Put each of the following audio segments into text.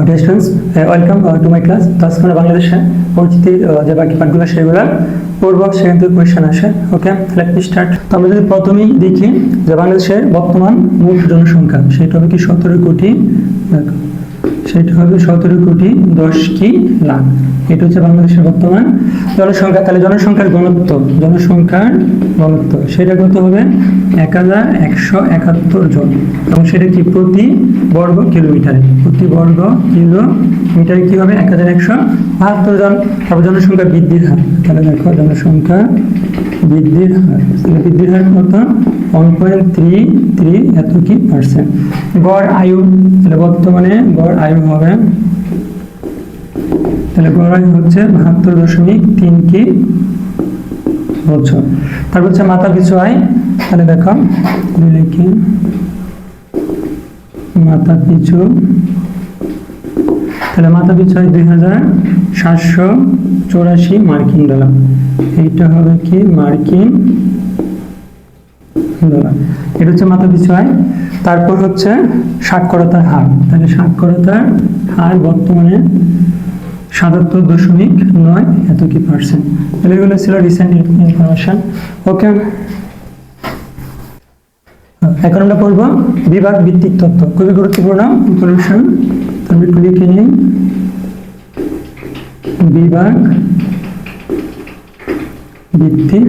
Dear students welcome to my class তো আজকে আমরা বাংলাদেশে পরিচিতি আহ, যে বাকি পাঠগুলো সেগুলো পড়ব সেখান থেকে কোয়েশ্চেন আসে ওকে লেট মি স্টার্ট তো আমরা যদি প্রথমেই দেখি যে বাংলাদেশের বর্তমান মোট জনসংখ্যা সেটা হবে কি সতেরো কোটি সেটা হবে সতেরো কোটি দশ কি লাখ। এটা হচ্ছে বাংলাদেশের বর্তমান। জনসংখ্যা তাহলে জনসংখ্যার ঘনত্ব জনসংখ্যার ঘনত্ব সেটা কত হবে? এক হাজার একশো একাত্তর জন। এবং সেটা কি? প্রতি বর্গ কিলোমিটারে। প্রতি বর্গ কিলোমিটারে হবে? এক হাজার একশো বাহাত্তর জন। তারপর জনসংখ্যা বৃদ্ধির হার। তাহলে দেখো, জনসংখ্যা বৃদ্ধির হার। বৃদ্ধির হার কত? ওয়ান পয়েন্ট থ্রি থ্রি এত কি পার্সেন্ট গড় আয়ু। তাহলে বর্তমানে গড় আয়ু হবে, তাহলে গড় আয়ু হচ্ছে বাহাত্তর দশমিক তিন কি বছর। তারপর হচ্ছে মাথা পিছু আয়। তাহলে দেখো লিখি মাথা পিছু। তাহলে মাথা পিছু হয় দুই হাজার সাতশো চৌরাশি মার্কিন ডলার। এইটা হবে কি? মার্কিন ডলার। এটা হচ্ছে মাথা পিছু আয় তারপর হচ্ছে সাক্ষরতার হার। তাহলে সাক্ষরতার হার বর্তমানে সাতাত্তর দশমিক নয় এত কি পার্সেন্ট তাহলে এগুলো ছিল রিসেন্ট ইনফরমেশন ওকে এখন আমরা পড়ব বিভাগ ভিত্তিক তত্ত্ব। খুবই গুরুত্বপূর্ণ ইনফরমেশন একটু লিখে নিই। বিভাগ ভিত্তিক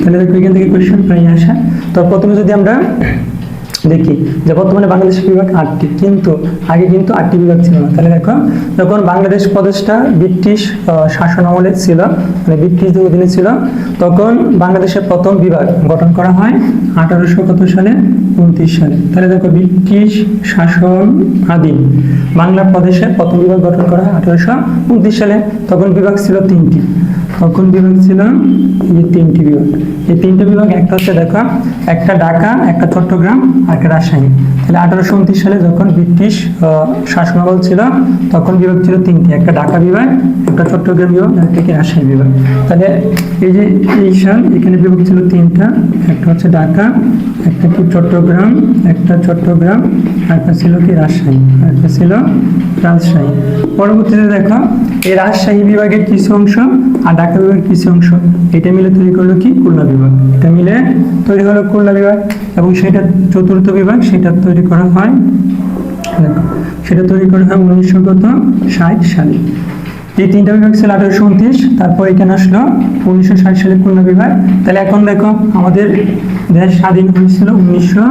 তাহলে দেখো এখান থেকে কোয়েশ্চেন প্রায় আসা। তো প্রথমে যদি আমরা দেখি যে বর্তমানে বাংলাদেশ বিভাগ আটটি, কিন্তু আগে কিন্তু আটটি বিভাগ ছিল না। তাহলে দেখো, যখন বাংলাদেশ প্রদেশটা ব্রিটিশ শাসন আমলে ছিল মানে ব্রিটিশদের অধীনে ছিল, তখন বাংলাদেশের প্রথম বিভাগ গঠন করা হয় আঠারোশো কত সালে? উনত্রিশ সালে। তাহলে দেখো ব্রিটিশ শাসন আদিন বাংলা প্রদেশের প্রথম বিভাগ গঠন করা হয় আঠারোশো উনত্রিশ সালে। তখন বিভাগ ছিল তিনটি। তখন বিভাগ ছিল এই তিনটি বিভাগ। এই তিনটে বিভাগ একটা হচ্ছে দেখো, একটা ঢাকা, একটা চট্টগ্রাম, আর একটা রাজশাহী। তাহলে আঠারোশো উনত্রিশ সালে যখন ব্রিটিশ শাসনামল ছিল, তখন বিভাগ ছিল তিনটি। একটা ঢাকা বিভাগ, একটা চট্টগ্রাম বিভাগ, আর একটা কি রাজশাহী বিভাগ। তাহলে এই যে এই সাল এখানে বিভাগ ছিল তিনটা। একটা হচ্ছে ঢাকা, একটা কি চট্টগ্রাম একটা চট্টগ্রাম একটা ছিল কি রাজশাহী একটা ছিল রাজশাহী। পরবর্তীতে দেখো, এই রাজশাহী বিভাগের কিছু অংশ আর ঢাকা বিভাগের কিছু অংশ, এটা মিলে তৈরি করল কি? খুলনা বিভাগ। এটা মিলে তৈরি হলো খুলনা বিভাগ এবং সেটা চতুর্থ বিভাগ, সেটা তৈরি করা হয় সেটা তৈরি করা হয় উনিশশো কত? ষাট সালে। এই তিনটা বিভাগ ছিল আঠারোশো উনত্রিশ, তারপর এখানে আসলো উনিশশো ষাট সালে পূর্ণ বিভাগ। তাহলে এখন দেখো আমাদের দেশ স্বাধীন হয়েছিল উনিশশো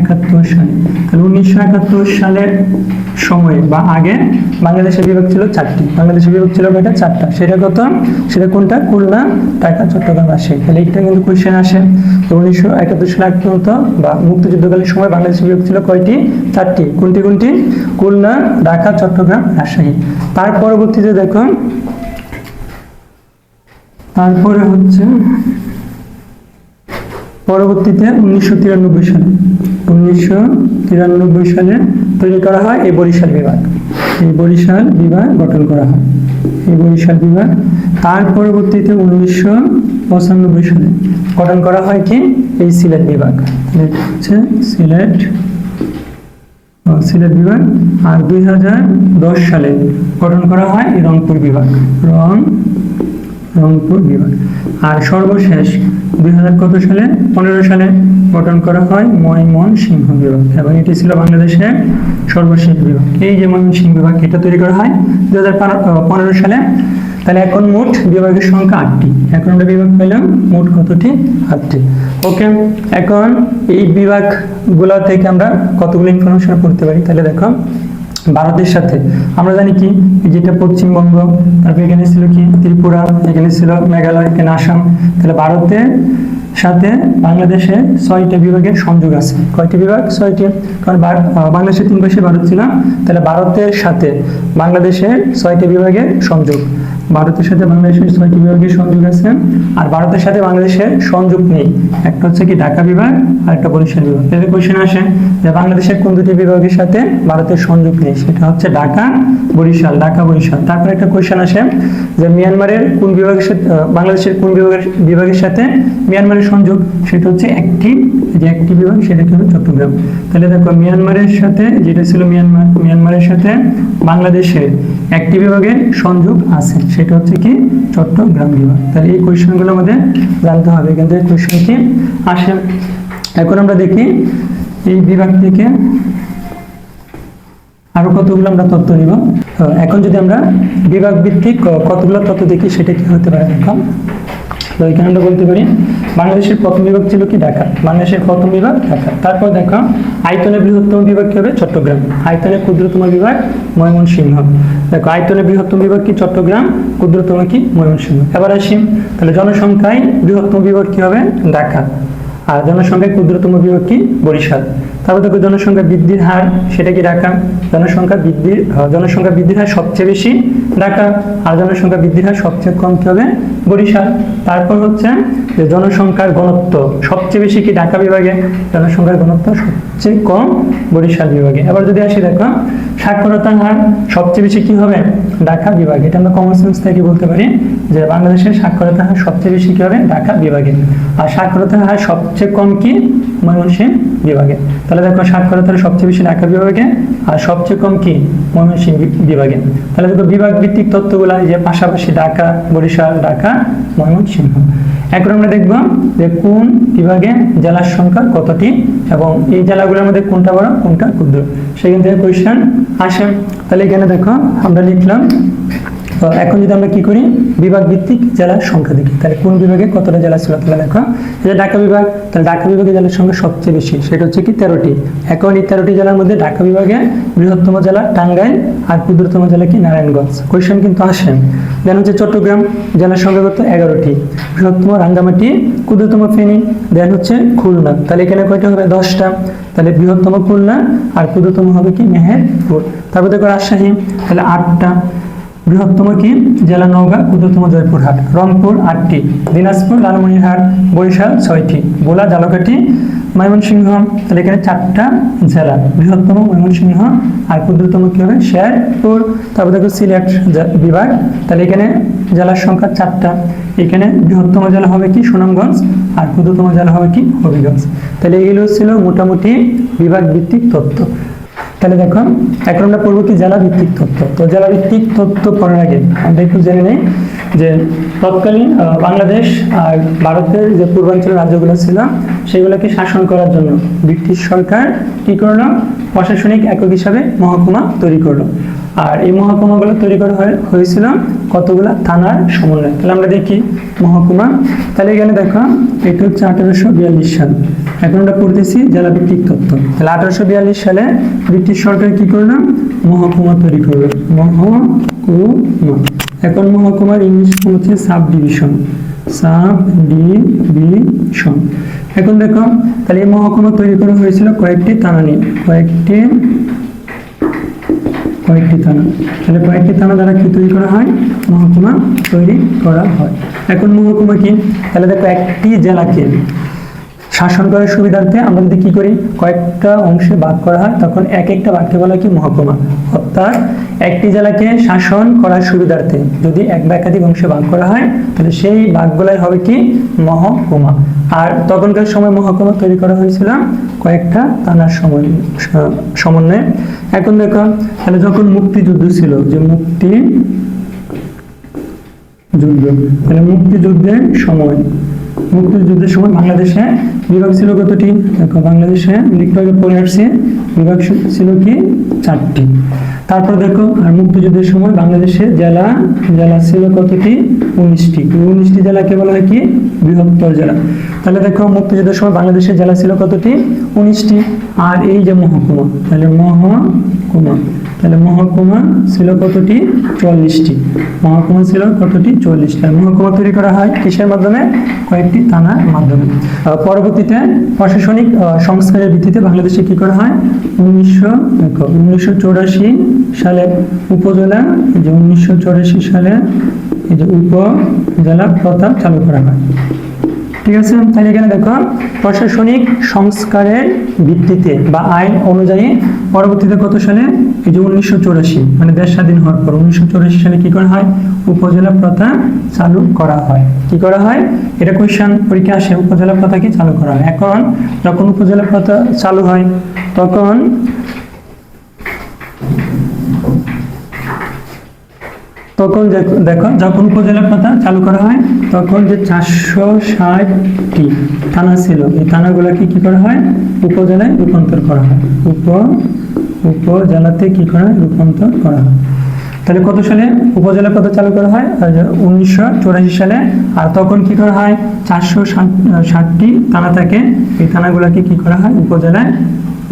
একাত্তর সালে। তাহলে উনিশশো একাত্তর সালের সময়ে বা আগে বাংলাদেশের বিভাগ ছিল চারটি। বাংলাদেশের বিভাগ ছিল কয়টা? চারটা। সেটা কত? সেটা কোনটা? খুলনা, ঢাকা, চট্টগ্রাম আসে তাহলে এইটা কিন্তু কোয়েশ্চেন আসে। তো উনিশশো একাত্তর সালে আগ পর্যন্ত বা মুক্তিযুদ্ধকালীন সময় বাংলাদেশের বিভাগ ছিল কয়টি? চারটি। কোনটি কোনটি? খুলনা, ঢাকা, চট্টগ্রাম, রাজশাহী। তার পরবর্তীতে দেখো তারপরে হচ্ছে পরবর্তীতে উনিশশো তিরানব্বই সালে, উনিশশো তিরানব্বই সালে তৈরি করা হয় এই বরিশাল বিভাগ। এই বরিশাল বিভাগ গঠন করা হয়। এই বরিশাল বিভাগ তার পরবর্তীতে উনিশশো পঁচানব্বই সালে গঠন করা হয় কি? এই সিলেট বিভাগ। হচ্ছে সিলেট সিলেট বিভাগ আর দুই হাজার দশ সালে গঠন করা হয় রংপুর বিভাগ। রং, রংপুর বিভাগ। আর সর্বশেষ দুই হাজার কত সালে? পনেরো সালে গঠন করা হয় ময়মনসিংহ বিভাগ এবং এটি ছিল বাংলাদেশের সর্বশেষ বিভাগ। এই যে ময়মনসিংহ বিভাগ, এটা তৈরি করা হয় দু হাজার পনেরো সালে তাহলে এখন মোট বিভাগের সংখ্যা আটটি। এখন আমরা বিভাগ পেলাম মোট কতটি? আটটি। ওকে, এখন এই বিভাগগুলো থেকে আমরা কতগুলো ইনফরমেশন পড়তে পারি? তাহলে দেখো, ভারতের সাথে। আমরা জানি কি? যেটা পশ্চিমবঙ্গ, তারপর এখানে ছিল কি? ত্রিপুরা, এখানে ছিল মেঘালয়, এখানে আসাম। তাহলে ভারতের সাথে বাংলাদেশে ছয়টা বিভাগের সংযোগ আছে। কয়টি বিভাগ? ছয়টি। কারণ বাংলাদেশের তিন পাশে ভারত ছিল। তাহলে ভারতের সাথে বাংলাদেশের ছয়টা বিভাগের সংযোগ। ভারতের সাথে বাংলাদেশের ছয়টি বিভাগের সংযোগ আছে? আর ভারতের সাথে বাংলাদেশের সংযোগ নেই। একটা হচ্ছে কি, ঢাকা বিভাগ, আর একটা বরিশাল বিভাগ। যদি কোয়েশ্চেন আসে যে বাংলাদেশের কোন দুটি বিভাগের সাথে ভারতের সংযোগ নেই? সেটা হচ্ছে ঢাকা, বরিশাল ঢাকা, বরিশাল। তারপর একটা কোয়েশ্চেন আসে যে মিয়ানমারের কোন বিভাগের সাথে, বাংলাদেশের কোন বিভাগের বিভাগের সাথে মিয়ানমারের সংযোগ? সেটা হচ্ছে একটি, যে একটি বিভাগ সেটা হবে চট্টগ্রাম। তাহলে দেখো, মিয়ানমারের সাথে, যেটা ছিল মিয়ানমার, মিয়ানমারের সাথে বাংলাদেশের একটি বিভাগের সংযোগ আছে। সেটা হচ্ছে কি? চট্টগ্রাম বিভাগ। তাহলে এই কোয়েশনগুলো আমাদের জানতে হবে। কিন্তু এই কোয়েশন কি? আসে। এখন আমরা দেখি, এই বিভাগ থেকে আরও কতগুলো আমরা তথ্য নিব? এখন যদি আমরা বিভাগ ভিত্তিক কতগুলো তথ্য দেখি, সেটা কি হতে পারে? এখন? তো এখানে আমরা বলতে পারি বাংলাদেশের প্রথম বিভাগ ছিল কি ঢাকা? বাংলাদেশের প্রথম বিভাগ ঢাকা। তারপর দেখো আয়তনে বৃহত্তম বিভাগ কি হবে? চট্টগ্রাম। আয়তনে ক্ষুদ্রতম বিভাগ ময়মনসিংহ। দেখো আয়তনে বৃহত্তম বিভাগ কি চট্টগ্রাম, ক্ষুদ্রতম কি ময়মনসিংহ। এবার আসি, তাহলে জনসংখ্যায় বৃহত্তম বিভাগ কি হবে? ঢাকা। আর জনসংখ্যায় ক্ষুদ্রতম বিভাগ কি? বরিশাল। তারপর দেখো জনসংখ্যা বৃদ্ধির হার, সেটা কি ঢাকা জনসংখ্যা বৃদ্ধির জনসংখ্যা বৃদ্ধির হার সবচেয়ে বেশি ঢাকা আর জনসংখ্যা বৃদ্ধির হার সবচেয়ে কম কি হবে? বরিশাল। তারপর হচ্ছে যে জনসংখ্যার ঘনত্ব সবচেয়ে বেশি কি ঢাকা বিভাগে? জনসংখ্যার ঘনত্ব সবচেয়ে কম বরিশাল বিভাগে। এবার যদি আসি দেখো, সাক্ষরতার হার সবচেয়ে বেশি কি হবে? ঢাকা বিভাগে। এটা আমরা কমন সেন্স থেকে বলতে পারি যে বাংলাদেশের সাক্ষরতার হার সবচেয়ে বেশি কি হবে? ঢাকা বিভাগে। আর সাক্ষরতার হার সবচেয়ে কম কি? ময়মনসিংহ বিভাগে। তাহলে দেখো সাক্ষরতার সবচেয়ে বেশি ঢাকা বিভাগে, আর সবচেয়ে কম কি? ময়মনসিংহ বিভাগে। তাহলে দেখো বিভাগ ভিত্তিক তথ্যগুলো যে পাশাপাশি ঢাকা, বরিশাল, ঢাকা, ময়মনসিংহ। এখন আমরা দেখব যে কোন বিভাগে জেলার সংখ্যা কতটি এবং এই জেলাগুলোর মধ্যে কোনটা বড়, কোনটা ক্ষুদ্র? সেখান থেকে কোয়েশ্চেন আসে। তাহলে এখানে দেখো আমরা লিখলাম এখন যদি আমরা কি করি? বিভাগ ভিত্তিক জেলার সংখ্যা দেখি। তাহলে কোন বিভাগে কতটা জেলা ছিল তাহলে দেখো যে ঢাকা বিভাগ। তাহলে ঢাকা বিভাগে জেলার সংখ্যা সবচেয়ে বেশি। সেটা হচ্ছে কি তেরোটি। এখন এই তেরোটি জেলার মধ্যে ঢাকা বিভাগে বৃহত্তম জেলা টাঙ্গাইল আর ক্ষুদ্রতম জেলা কি নারায়ণগঞ্জ। কোয়েশ্চেন কিন্তু আসেন দেন হচ্ছে চট্টগ্রাম, জেলার সংখ্যা কত? এগারোটি। বৃহত্তম রাঙ্গামাটি, ক্ষুদ্রতম ফেনী, দেন হচ্ছে খুলনা। তাহলে এখানে কয়টা হবে? দশটা। তাহলে বৃহত্তম খুলনা আর ক্ষুদ্রতম হবে কি? মেহেরপুর। তারপর দেখো রাজশাহী, তাহলে আটটা। বৃহত্তম কি? জেলা নওগাঁ ক্ষুদ্রতম জয়পুরহাট। রংপুর আটটি। দিনাজপুর লালমনিরহাট, বরিশাল ছয়টি। ভোলা জালকাঠি, ময়মনসিংহ, তাহলে এখানে চারটা জেলা। বৃহত্তম ময়মনসিংহ, আর ক্ষুদ্রতম কি হবে? শেরপুর। তারপর দেখো সিলেট বিভাগ। তাহলে এখানে জেলার সংখ্যা চারটা। এখানে বৃহত্তম জেলা হবে কি? সুনামগঞ্জ, আর ক্ষুদ্রতম জেলা হবে কি? হবিগঞ্জ। তাহলে এগুলো ছিল মোটামুটি বিভাগ ভিত্তিক তথ্য। তাহলে দেখো, এখন আমরা পড়ব কি জেলা ভিত্তিক তথ্য তো জেলা ভিত্তিক তথ্য পড়ার আগে আমরা একটু জেনে নেই যে তৎকালীন বাংলাদেশ আর ভারতের যে পূর্বাঞ্চলের রাজ্যগুলো ছিল, সেগুলোকে শাসন করার জন্য ব্রিটিশ সরকার কি করল? প্রশাসনিক একক হিসাবে মহকুমা তৈরি করল। আর এই মহকুমাগুলো তৈরি করা হয়ে- হয়েছিল কতগুলা থানার সমন্বয়। তাহলে আমরা দেখি মহকুমা। তাহলে এখানে দেখো এটা হচ্ছে আঠারোশো বিয়াল্লিশ সাল। এখন আমরা পড়তেছি জেলা ভিত্তিক তথ্য। তাহলে আঠারোশো বিয়াল্লিশ সালে ব্রিটিশ সরকার কি করল মহকুমা তৈরি করল। মহকুমা। এখন মহকুমার ইংলিশ হচ্ছে সাব ডিভিশন সাব ডিভিশন এখন দেখো, তাহলে এই মহকুমা তৈরি করা হয়েছিল কয়েকটি থানা নিয়ে। কয়েকটি কয়েকটি থানা। তাহলে কয়েকটি থানা দ্বারা কি তৈরি করা হয়? মহকুমা তৈরি করা হয়। এখন মহকুমা কি? তাহলে দেখো একটি জেলাকে শাসন করার সুবিধার্থে আমরা যদি কি করি, কয়েকটা অংশে ভাগ করা হয়, তখন এক একটা ভাগকে বলা কি, মহকুমা। অর্থাৎ একটি জেলাকে শাসন করার সুবিধার্থে যদি এক বা একাধিক অংশে ভাগ করা হয়, তাহলে সেই ভাগগুলাই হবে কি, মহকুমা। আর তখনকার সময় মহকুমা তৈরি করা হয়েছিল কয়েকটা থানার সময় সমন্বয়ে। এখন দেখো, তাহলে যখন মুক্তিযুদ্ধ ছিল, যে মুক্তি যুদ্ধ মানে মুক্তিযুদ্ধের সময় মুক্তিযুদ্ধের সময় বাংলাদেশে বিভাগ ছিল কতটি? দেখো, বাংলাদেশে লিখতে পড়ে আসছে বিভাগ ছিল কি? চারটি। তারপর দেখো, আর মুক্তিযুদ্ধের সময় বাংলাদেশে জেলা জেলা ছিল কতটি? উনিশটি। উনিশটি জেলাকে বলা হয় কি? বৃহত্তর জেলা। তাহলে দেখো, মুক্তিযুদ্ধের সময় বাংলাদেশের জেলা ছিল কতটি? উনিশটি। আর এই যে মহকুমা, তাহলে মহকুমা। তাহলে মহকুমা ছিল কতটি? চল্লিশটি। মহকুমা ছিল কতটি? চল্লিশটি মহকুমা তৈরি করা হয় কিসের মাধ্যমে? কয়েকটি থানার মাধ্যমে। পরবর্তীতে প্রশাসনিক সংস্কারের ভিত্তিতে বাংলাদেশে কি করা হয়? উনিশশো উনিশশো চৌরাশি সালে উপজেলা যে উনিশশো চৌরাশি সালে এই যে উপজেলা প্রথা চালু করা হয়। ঠিক আছে? তাহলে এখানে দেখো, প্রশাসনিক সংস্কারের ভিত্তিতে বা আইন অনুযায়ী পরবর্তীতে কত সালে? এই যে উনিশশো চৌরাশি মানে দেশ স্বাধীন হওয়ার পর উনিশশো চৌরাশি সালে কি করা হয়? উপজেলা প্রথা চালু করা হয়। কি করা হয়? এটা পরীক্ষা আসে, উপজেলা চালু করা হয়? এখন যখন উপজেলা প্রথা চালু হয়, তখন তখন দেখো যখন উপজেলা প্রথা চালু করা হয়, তখন যে চারশো ষাটটি থানা ছিল, এই থানাগুলোকে কি করা হয়? উপজেলায় রূপান্তর করা হয়। উপ উপজেলাতে কি করা রূপান্তর করা হয়? তাহলে কত সালে উপজেলা প্রথা চালু করা হয়? উনিশশো সালে। আর তখন কি করা হয়? চারশো ষাটটি থানা থাকে। এই থানাগুলোকে কি করা হয়? উপজেলায়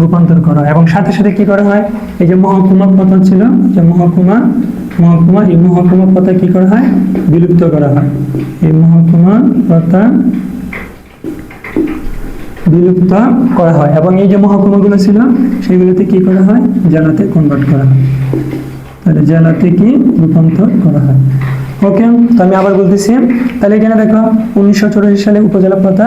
রূপান্তর করা হয়। এবং সাথে সাথে কি করা হয়? এই যে মহকুমা প্রথা ছিল, যে মহকুমা মহকুমা, এই মহকুমা প্রথা কি করা হয়? বিলুপ্ত করা হয়। এই মহকুমা প্রথা বিলুপ্ত করা হয়। এবং এই যে মহকুমাগুলো ছিল, সেগুলোতে কি করা হয়? জেলাতে কনভার্ট করা হয়। তাহলে জেলাতে কি রূপান্তর করা হয়? ওকে তো আমি আবার বলতেছি, তাহলে এখানে দেখো, উনিশশো সালে উপজেলা প্রথা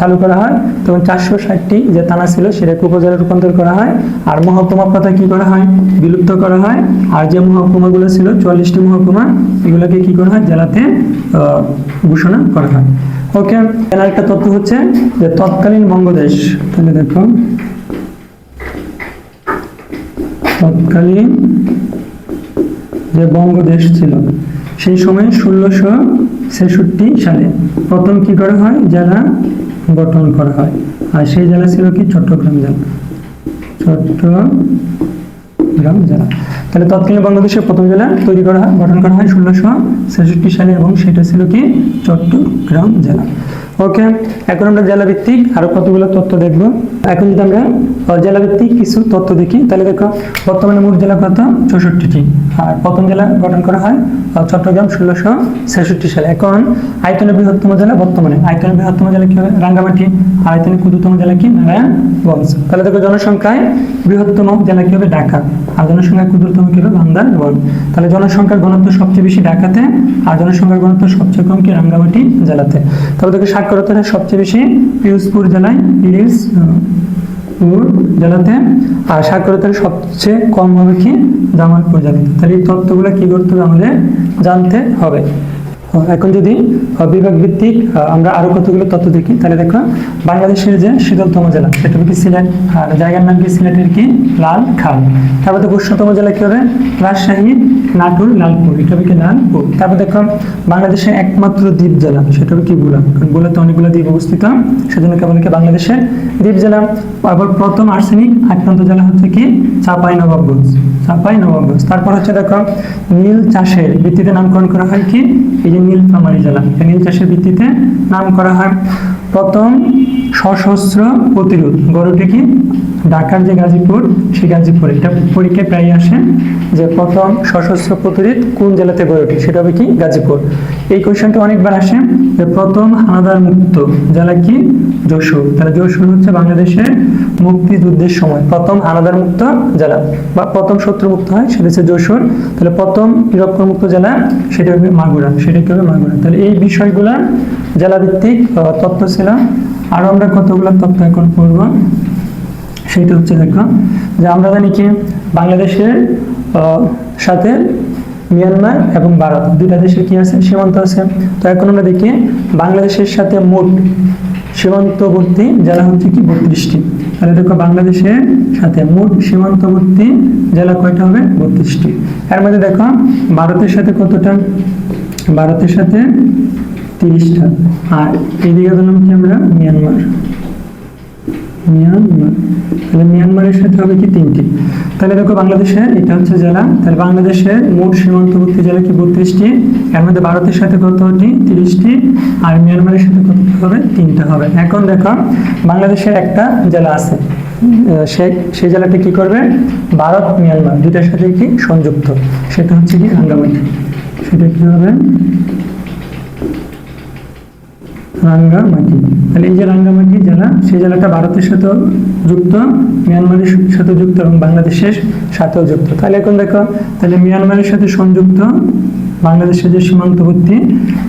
চালু করা হয়। তখন চারশো ষাটটি যে থানা ছিল, সেটাকে উপজেলা রূপান্তর করা হয়। আর মহকুমা প্রথা কি করা হয়? বিলুপ্ত করা হয়। আর যে মহকুমাগুলো ছিল, চুয়াল্লিশটি মহকুমা, এগুলোকে কি করা হয়? জেলাতে ঘোষণা করা হয়। ওকে, এর একটা তথ্য হচ্ছে যে তৎকালীন বঙ্গদেশ, তাহলে দেখো তৎকালীন যে বঙ্গদেশ ছিল, সেই সময় ষোলোশো ছেষট্টি সালে প্রথম কি করা হয়? জেলা গঠন করা হয়। আর সেই জেলা ছিল কি? চট্টগ্রাম জেলা। চট্টগ্রাম জেলা। তাহলে তৎকালীন বাংলাদেশের প্রথম জেলা তৈরি করা, গঠন করা হয় ষোলোশো ছেষট্টি সালে এবং সেটা ছিল কি? চট্টগ্রাম জেলা। ওকে এখন আমরা জেলা ভিত্তিক আরও কতগুলো তথ্য দেখব। এখন যদি আমরা আহ, জেলা ভিত্তিক কিছু তথ্য দেখি তাহলে দেখো বর্তমানে মোট জেলা কত? চৌষট্টিটি আর প্রথম জেলা গঠন করা হয় চট্টগ্রাম ষোলোশো ছেষট্টি সালে। এখন আয়তনে বৃহত্তম জেলা বর্তমানে। আয়তনে বৃহত্তম জেলা কি হবে? রাঙ্গামাটি। আর আয়তনে ক্ষুদ্রতম জেলা কি? নারায়ণগঞ্জ। তাহলে দেখো জনসংখ্যায় বৃহত্তম জেলা কি হবে? ঢাকা। আর জনসংখ্যায় ক্ষুদ্রতম কি হবে? বান্দারবন তাহলে জনসংখ্যার ঘনত্ব সবচেয়ে বেশি ঢাকাতে আর জনসংখ্যার ঘনত্ব সবচেয়ে কম কি? রাঙ্গামাটি জেলাতে। তাহলে দেখো সাক্ষরতাটা সবচেয়ে বেশি পিরোজপুর জেলায় পিরিজ পুর জেলাতে। আর সাক্ষরতার সবচেয়ে কম হবে কি? জামালপুর জেলাতে তাহলে এই তথ্যগুলো কি করতে হবে? আমাদের জানতে হবে। এখন যদি বিভাগ ভিত্তিক আমরা আরও কতগুলো তথ্য দেখি, তাহলে দেখো, বাংলাদেশের যে শীতলতম জেলা সেটা কি সিলেট? আর জায়গার নাম কি সিলেটের কি? লাল খাল। তারপর দেখো, উষ্ণতম জেলা কি হবে? রাজশাহী, নাটোর, লালপুর। এটা হবে কি লালপুর? তারপর দেখো, বাংলাদেশের একমাত্র দ্বীপ জেলা সেটা হবে কি বুলা কারণ বুলাতে অনেকগুলো দ্বীপ অবস্থিত, সেজন্য কেবল কি বাংলাদেশের দ্বীপ জেলা। আবার প্রথম আর্সেনিক আক্রান্ত জেলা হচ্ছে কি? চাপাই নবাবগঞ্জ চাপাই নবাবগঞ্জ তারপর হচ্ছে দেখো, নীল চাষের ভিত্তিতে নামকরণ করা হয় কি? এই নীলফামারী জেলা। নীল চাষের ভিত্তিতে নাম করা হয়। প্রথম সশস্ত্র প্রতিরোধ। গড়টি কি? ঢাকার যে গাজীপুর, সেই গাজীপুর। এটা পরীক্ষায় প্রায় আসে যে প্রথম সশস্ত্র প্রতিরোধ কোন জেলাতে গড়ে ওঠে, সেটা হবে কি? গাজীপুর। এই কোয়েশ্চেনটা অনেকবার আসে যে প্রথম হানাদার মুক্ত জেলা কি? যশোর। তাহলে যশোর হচ্ছে বাংলাদেশের মুক্তিযুদ্ধের সময় প্রথম হানাদার মুক্ত জেলা। বা প্রথম শত্রু মুক্ত হয়, সেটা হচ্ছে যশোর। তাহলে প্রথম নিরক্ষর মুক্ত জেলা, সেটা হবে মাগুরা সেটা কি হবে মাগুরা। তাহলে এই বিষয়গুলা জেলাভিত্তিক তথ্য ছিল আরও আমরা কতগুলো তথ্য এখন পড়ব, সেটা হচ্ছে দেখো, যে আমরা জানি কি, বাংলাদেশের সাথে মিয়ানমার এবং ভারত, দুইটা দেশের কি আছে? সীমান্ত আছে। তো এখন আমরা দেখি, বাংলাদেশের সাথে মোট সীমান্তবর্তী জেলা হচ্ছে কি? বত্রিশটি। তাহলে দেখো, বাংলাদেশের সাথে মোট সীমান্তবর্তী জেলা কয়টা হবে? বত্রিশটি। এর মধ্যে দেখো, ভারতের সাথে কতটা? ভারতের সাথে তিরিশটা। আর এদিকে বললাম কি আমরা মিয়ানমার। মিয়ানমার। তাহলে মিয়ানমারের সাথে হবে কি তিনটি? তাহলে দেখো বাংলাদেশের এটা হচ্ছে জেলা। তাহলে বাংলাদেশের মোট সীমান্তবর্তী জেলা কি বত্রিশটি? এর মধ্যে ভারতের সাথে কতটি? তিরিশটি। আর মিয়ানমারের সাথে কত হবে? তিনটা হবে। এখন দেখো বাংলাদেশের একটা জেলা আছে। আহ, সেই জেলাটি কি করবে? ভারত মিয়ানমার। দুটার সাথে কি সংযুক্ত? সেটা হচ্ছে কি রাঙ্গামাটি সেটা কি হবে? রাঙ্গামাটি তাহলে এই যে রাঙ্গামাটি জেলা, সেই জেলাটা ভারতের সাথে যুক্ত, মিয়ানমারের সাথে যুক্ত এবং বাংলাদেশের সাথেও যুক্ত। তাহলে এখন দেখো, তাহলে মিয়ানমারের সাথে সংযুক্ত বাংলাদেশের যে সীমান্তবর্তী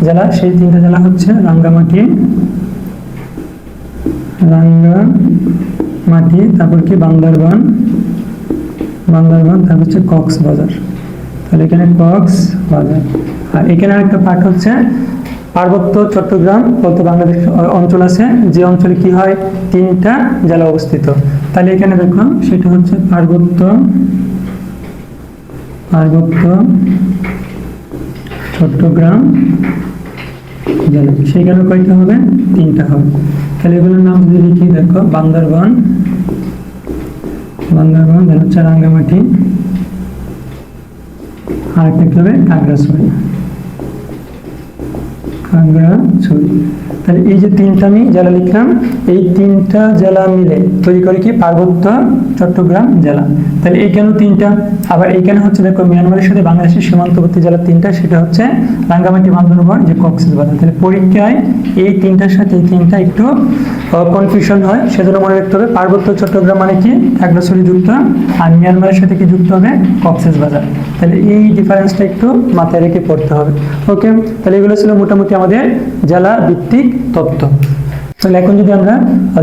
জেলা, সেই তিনটা জেলা হচ্ছে রাঙ্গামাটি রাঙ্গামাটি তারপর কি বান্দরবান বান্দরবান, তারপর হচ্ছে কক্সবাজার। তাহলে এখানে কক্সবাজার। আর এখানে আরেকটা পার্ট হচ্ছে পার্বত্য চট্টগ্রাম বলতে বাংলাদেশ অঞ্চল আছে। যে অঞ্চলে কি হয়? তিনটা জেলা অবস্থিত। তাহলে এখানে দেখো সেটা হচ্ছে পার্বত্য পার্বত্য চট্টগ্রাম জেলা। সেখানে কয়টা হবে? তিনটা হবে। তাহলে এগুলোর নাম যদি লিখি, দেখো, বান্দরবন বান্দরবন then হচ্ছে রাঙ্গামাটি আর একটা হবে? খাগড়াছড়ি খাগড়াছড়ি তাহলে এই যে তিনটা আমি জেলা লিখলাম এই তিনটা জেলা মিলে তৈরি করে কি? পার্বত্য চট্টগ্রাম জেলা। তাহলে এইখানেও তিনটা? আবার হচ্ছে? দেখো, মিয়ানমারের সাথে বাংলাদেশের সীমান্তবর্তী জেলা তিনটা, সেটা হচ্ছে রাঙ্গামাটি বান্দরবান যে কক্সবাজার তাহলে পরীক্ষায় এই তিনটার সাথে এই তিনটা একটু কনফিউশন হয়। সেজন্য মনে রাখতে হবে, পার্বত্য চট্টগ্রাম মানে কি? খাগড়াছড়ি যুক্ত, আর মিয়ানমারের সাথে কি যুক্ত হবে? কক্সেস বাজার। তাহলে এই ডিফারেন্সটা একটু মাথায় রেখে পড়তে হবে। ওকে তাহলে এগুলো ছিল মোটামুটি আমাদের জেলা ভিত্তিক তথ্য তাহলে এখন যদি আমরা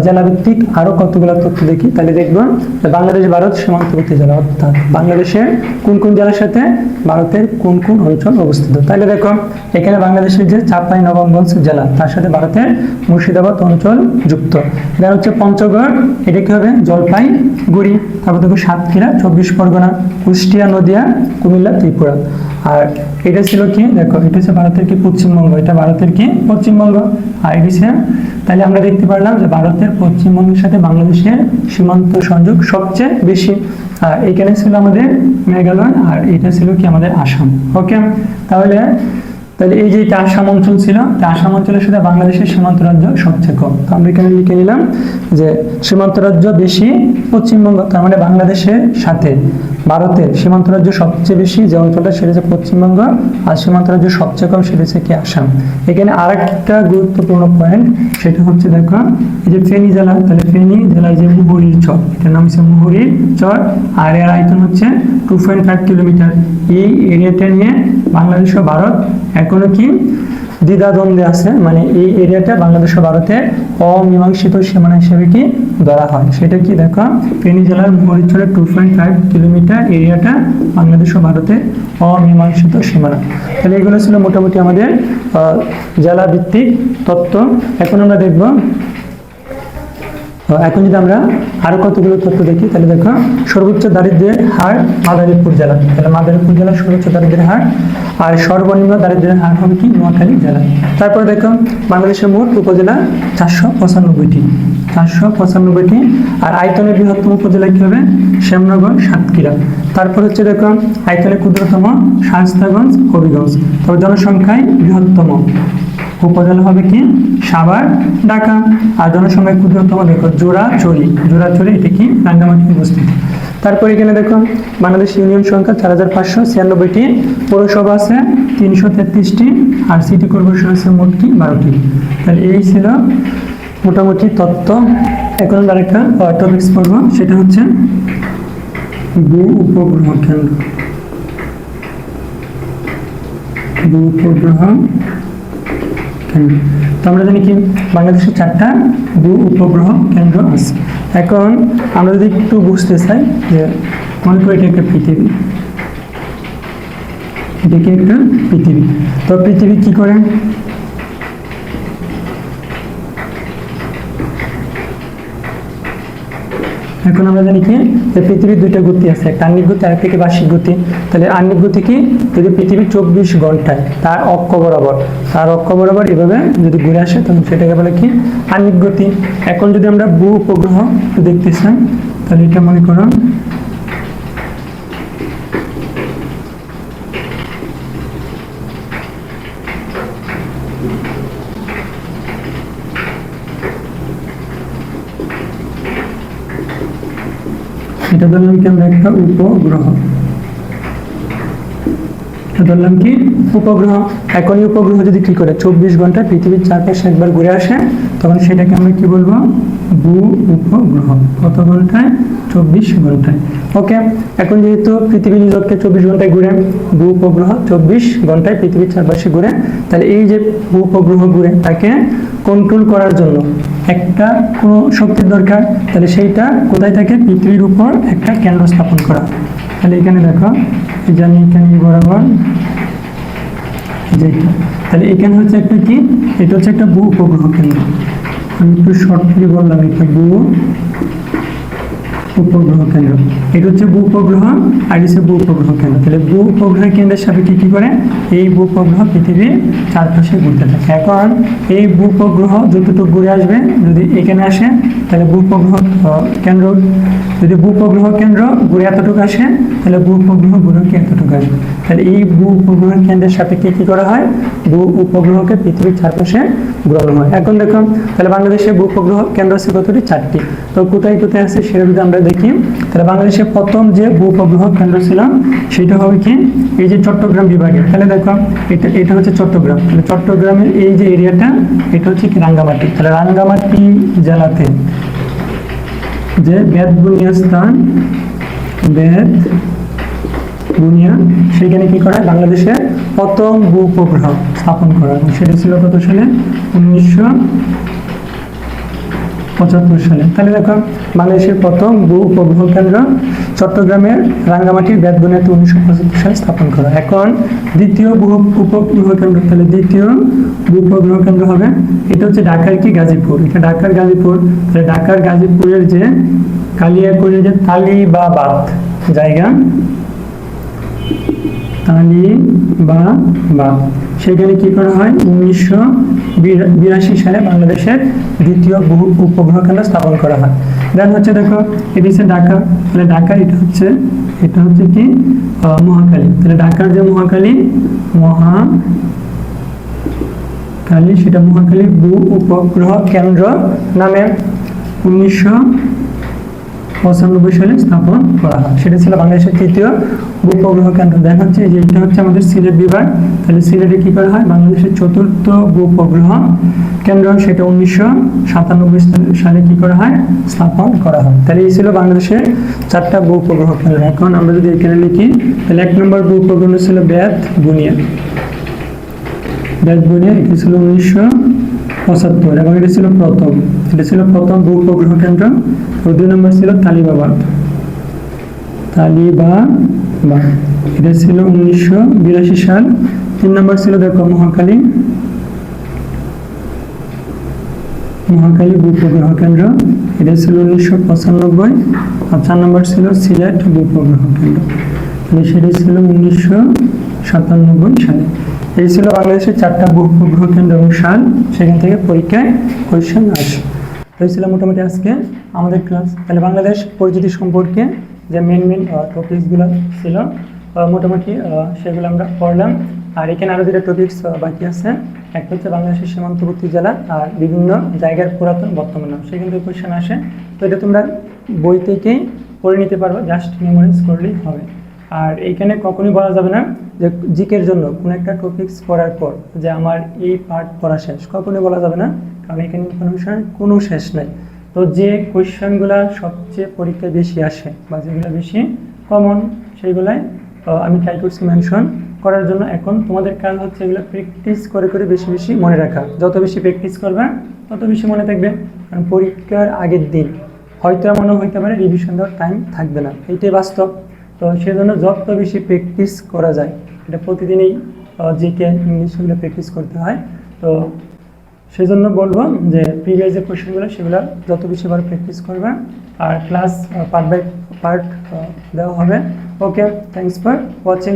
জেলা ভিত্তিক আরও কতগুলো তথ্য দেখি, তাহলে দেখব বাংলাদেশ, ভারত সীমান্তবর্তী জেলা, অর্থাৎ বাংলাদেশের কোন কোন জেলার সাথে ভারতের কোন কোন অঞ্চল অবস্থিত। তাহলে দেখো, এখানে বাংলাদেশের যে চাপাই নবাবগঞ্জ জেলা, তার সাথে ভারতের মুর্শিদাবাদ অঞ্চল যুক্ত। এখানে হচ্ছে পঞ্চগড়, এটা কি হবে? জলপাইগুড়ি। তারপর দেখো সাতক্ষীরা, চব্বিশ পরগনা, কুষ্টিয়া, নদিয়া, কুমিল্লা, ত্রিপুরা। আর এটা ছিল কি? দেখো, এটা হচ্ছে ভারতের কি? পশ্চিমবঙ্গ। এটা ভারতের কি? পশ্চিমবঙ্গ। আর এটি ছিল তাহলে আমরা দেখতে পারলাম যে ভারতের পশ্চিমবঙ্গের সাথে বাংলাদেশের সীমান্ত সংযোগ সবচেয়ে বেশি। আর এখানে ছিল আমাদের মেঘালয়, আর এটা ছিল কি? আমাদের আসাম। ওকে তাহলে তাহলে এই যে এটা আসাম অঞ্চল ছিল আসাম অঞ্চলের সাথে বাংলাদেশের সীমান্ত রাজ্য সবচেয়ে কম। তো আমরা এখানে লিখে নিলাম যে সীমান্ত রাজ্য বেশি পশ্চিমবঙ্গ, তার মানে বাংলাদেশের সাথে। ভারতের সীমান্ত রাজ্য সবচেয়ে বেশি যে অঞ্চলটা সেটা পশ্চিমবঙ্গ, আর সীমান্ত রাজ্য সবচেয়ে কম সেটা হচ্ছে কি আসাম। এখানে আর একটা গুরুত্বপূর্ণ পয়েন্ট সেটা হচ্ছে দেখো, এই যে ফেনী জেলা, তাহলে ফেনী জেলায় যে মুহুরির চর, এটার নাম হচ্ছে মুহুরির চর, আর এর আয়তন হচ্ছে টু পয়েন্ট ফাইভ কিলোমিটার এই এরিয়াটা নিয়ে বাংলাদেশ ও ভারত এখনও কি দ্বিধাদ্বন্দ্বে আছে? মানে এই এরিয়াটা বাংলাদেশ ও ভারতে অমীমাংসিত সীমানা হিসেবে কি ধরা হয়? সেটা কি দেখো? ফেনী জেলার মহরিচরে টু পয়েন্ট ফাইভ কিলোমিটার এরিয়াটা বাংলাদেশ ও ভারতে অমীমাংসিত সীমানা। তাহলে এগুলো ছিল মোটামুটি আমাদের জেলা ভিত্তিক তত্ত্ব। এখন আমরা দেখব এখন যদি আমরা আরও কতগুলো তথ্য দেখি, তাহলে দেখো, সর্বোচ্চ দারিদ্র্যের হার মাদারীপুর জেলা। তাহলে মাদারীপুর জেলার সর্বোচ্চ দারিদ্রের হার আর সর্বনিম্ন দারিদ্র্যের হার হবে কি? নোয়াখালী জেলা। তারপরে দেখো, বাংলাদেশের মোট উপজেলা চারশো পঁচানব্বইটি। চারশো পঁচানব্বইটি। আর আয়তনের বৃহত্তম উপজেলা কি হবে? শ্যামনগর, সাতক্ষীরা। তারপর হচ্ছে দেখো আয়তনে ক্ষুদ্রতম শাস্তাগঞ্জ হবিগঞ্জ। তবে জনসংখ্যায় বৃহত্তম। উপজেলা হবে কি? সাভার, ঢাকা। আর জনসংখ্যায় ক্ষুদ্রতম দেখো জোড়াচড়ি জোড়াচড়ি এটি কি? রাঙ্গামাটি অবস্থিত তারপরে এখানে দেখো, বাংলাদেশ ইউনিয়ন সংখ্যা চার হাজার পাঁচশো ছিয়ানব্বইটি। পৌরসভা আছে তিনশো তেত্রিশটি। আর সিটি কর্পোরেশন আছে মোট কি? বারোটি। তাহলে এই ছিল মোটামুটি তত্ত্ব। এখন আমরা আরেকটা টপিক্স পড়ব। সেটা হচ্ছে ভূ উপগ্রহ কেন্দ্র। ভূ উপগ্রহ কেন্দ্র তো আমরা জানি কি, বাংলাদেশের চারটা ভূ উপগ্রহ কেন্দ্র আছে। এখন আমরা যদি একটু বুঝতে চাই যে মনে করি এটা একটা পৃথিবী। এটা কি একটা পৃথিবী। তো পৃথিবী কি করে? এখন আমরা জানি কি, যে পৃথিবীর দুইটা গতি আছে, একটা আন্নিক গতি আর বার্ষিক গতি। তাহলে আন্নিক গতি কি? যদি পৃথিবী চব্বিশ ঘন্টায় তার অক্ষ বরাবর, তার অক্ষ বরাবর এভাবে যদি ঘুরে আসে, তখন সেটাকে বলে কি? আন্নিক গতি। এখন যদি আমরা ভূ উপগ্রহ দেখতে চাই, তাহলে এটা মনে করো এটা ধরলাম কি? একটা উপগ্রহ। ধরলাম কি? উপগ্রহ। উপগ্রহ যদি কি করে চব্বিশ ঘণ্টা পৃথিবীর চারপাশে একবার ঘুরে আসে, তখন সেটাকে আমরা কি বলব? উপগ্রহ। কত ঘন্টায়? চব্বিশ ঘন্টায়। ওকে, এখন যেহেতু পৃথিবী নিজকে চব্বিশ ঘন্টায় ঘুরে, ভূ উপগ্রহ চব্বিশ ঘন্টায় পৃথিবীর চারপাশে ঘুরে, তাহলে এই যে ভূ উপগ্রহ ঘুরে, তাকে কন্ট্রোল করার জন্য একটা কোনো শক্তির দরকার, তাহলে সেইটা কোথায় থাকে? পৃথিবীর উপর একটা কেন্দ্র স্থাপন করা। তাহলে এখানে দেখো, এই যে আমি এখানে বরাবর যেটা তাহলে এখানে হচ্ছে একটা কি? এটা হচ্ছে একটা ভূ উপগ্রহ কেন্দ্র। আমি একটু শর্ট করে বললাম, এটা ভূ উপগ্রহ কেন্দ্র। এটা হচ্ছে ভূ উপগ্রহ আর হচ্ছে ভূ উপগ্রহ কেন্দ্র। তাহলে ভূ উপগ্রহ কেন্দ্রের সাপেক্ষে কি করে? এই ভূ উপগ্রহ পৃথিবীর চারপাশে ঘুরতে থাকে। এখন এই ভূ উপগ্রহ যতটুকু ঘুরে আসবে, যদি এখানে আসে তাহলে ভূ উপগ্রহ কেন্দ্র। যদি ভূ উপগ্রহ কেন্দ্র ঘুরে এতটুকু আসে, তাহলে ভূ উপগ্রহ ঘুরে কি এতটুকু আসবে তাহলে এই ভূ উপগ্রহ কেন্দ্রের সাপেক্ষে কি করা হয়? ভূ উপগ্রহকে পৃথিবীর চারপাশে ঘোরানো হয়। এখন দেখো তাহলে বাংলাদেশে ভূ উপগ্রহ কেন্দ্র আছে কতটি? চারটি। তো কোথায় কোথায় আছে সেটা যদি আমরা দেখি, তাহলে বাংলাদেশের প্রথম যে ভূ উপগ্রহ কেন্দ্র ছিল, সেটা হবে কি? এই যে চট্টগ্রাম বিভাগে তাহলে দেখো, এটা এটা হচ্ছে চট্টগ্রাম। তাহলে চট্টগ্রামের এই যে এরিয়াটা, এটা হচ্ছে কি? রাঙ্গামাটি। তাহলে রাঙ্গামাটি জেলাতে যে বেদ বুনিয়া স্থান, বেদ বুনিয়া সেখানে কি করা বাংলাদেশে প্রথম ভূ উপগ্রহ স্থাপন করা সেটা ছিল কত সালে? উনিশশো পঁচাত্তর সালে। তাহলে দেখো, বাংলাদেশের প্রথম ভূ উপগ্রহ কেন্দ্র চট্টগ্রামের রাঙ্গামাটির বেদবনিয়াতে উনিশশো পঁচাত্তর সালে স্থাপন করা। এখন দ্বিতীয় ভূ উপগ্রহ কেন্দ্র, তাহলে দ্বিতীয় ভূ উপগ্রহ কেন্দ্র হবে, এটা হচ্ছে ঢাকার কি? গাজীপুর। এটা ঢাকার গাজীপুর। তাহলে ঢাকার গাজীপুরের যে কালিয়াকুড়ির যে তালিবাবাদ জায়গা বা বা। সেখানে কি করা হয়? উনিশশো বিরাশি সালে বাংলাদেশের দ্বিতীয় বহু উপগ্রহ কেন্দ্র স্থাপন করা হয়। দেন হচ্ছে দেখো, এটি হচ্ছে ঢাকা। তাহলে ঢাকা এটা হচ্ছে এটা হচ্ছে কি? মহাকালী। তাহলে ঢাকার যে মহাকালী মহা কালী সেটা মহাকালী ভূ উপগ্রহ কেন্দ্র নামে। উনিশশো পঁচানব্বই সালে স্থাপন করা হয়। সেটা ছিল বাংলাদেশের তৃতীয় ভূপগ্রহ কেন্দ্র। দেখা যে এটা হচ্ছে আমাদের সিলেট বিভাগ। তাহলে সিলেটে কি করা হয়? বাংলাদেশের চতুর্থ ভূপগ্রহ কেন্দ্র, সেটা উনিশশো সাতানব্বই সালে কি করা হয়? স্থাপন করা হয়। তাহলে এই ছিল বাংলাদেশের চারটা ভূপগ্রহ কেন্দ্র। এখন আমরা যদি এখানে লিখি, তাহলে এক নম্বর ভূপগ্রহ ছিল ব্যাত বুনিয়া ব্যাথ বুনিয়া এটি ছিল উনিশশো পঁচাত্তর, এবং এটা ছিল প্রথম। এটা ছিল প্রথম ভূ উপগ্রহ কেন্দ্র ও দুই নম্বর ছিল তালিবাবাদ। তালিবাবাদ। এটা ছিল উনিশশো বিরাশি সাল। তিন নম্বর ছিল দেখো মহাকালী। মহাকালী ভূ উপগ্রহ কেন্দ্র। এটা ছিল উনিশশো পঁচানব্বই। আর চার নম্বর ছিল সিলেট ভূ উপগ্রহ কেন্দ্র। সেটা ছিল উনিশশো সাতানব্বই সালে। এই ছিল বাংলাদেশের চারটা ভূ উপগ্রহ কেন্দ্র এবং সেখান থেকে পরীক্ষায় কোয়েশ্চেন আসে। এই ছিল মোটামুটি আজকে আমাদের ক্লাস তাহলে বাংলাদেশ পরিচিতি সম্পর্কে যে মেন মেন টপিকসগুলো ছিল মোটামুটি সেগুলো আমরা পড়লাম। আর এখানে আরও দুটো টপিকস বাকি আছে। একটা হচ্ছে বাংলাদেশের সীমান্তবর্তী জেলা আর বিভিন্ন জায়গার পুরাতন বর্তমান নাম। সেখান থেকে কোয়েশ্চেন আসে। তো এটা তোমরা বই থেকেই পড়ে নিতে পারবে জাস্ট মেমোরাইজ করলেই হবে। আর এইখানে কখনোই বলা যাবে না যে জিকের জন্য কোনো একটা টপিকস পড়ার পর যে আমার এই পার্ট পড়া শেষ। কখনোই বলা যাবে না, কারণ এখানে ইনফরমেশন কোনো শেষ নাই। তো যে কোয়েশ্চেনগুলো সবচেয়ে পরীক্ষায় বেশি আসে বা যেগুলো বেশি কমন সেইগুলাই আমি ট্রাই করছি মেনশন করার জন্য এখন তোমাদের কাজ হচ্ছে এগুলো প্র্যাকটিস করে করে বেশি বেশি মনে রাখা। যত বেশি প্র্যাকটিস করবে, তত বেশি মনে থাকবে। কারণ পরীক্ষার আগের দিন হয়তো এমনও হইতে পারে রিভিশন দেওয়ার টাইম থাকবে না। এইটাই বাস্তব। তো সেজন্য যত বেশি প্র্যাকটিস করা যায়, এটা প্রতিদিনই জিকে ইংলিশ সেগুলো প্র্যাকটিস করতে হয়। তো সেজন্য বলব যে প্রিভিয়াস যে কোয়েশ্চেনগুলো সেগুলো যত বেশি বার প্র্যাকটিস করবে, আর ক্লাস পার্ট বাই পার্ট দেওয়া হবে। Okay thanks for watching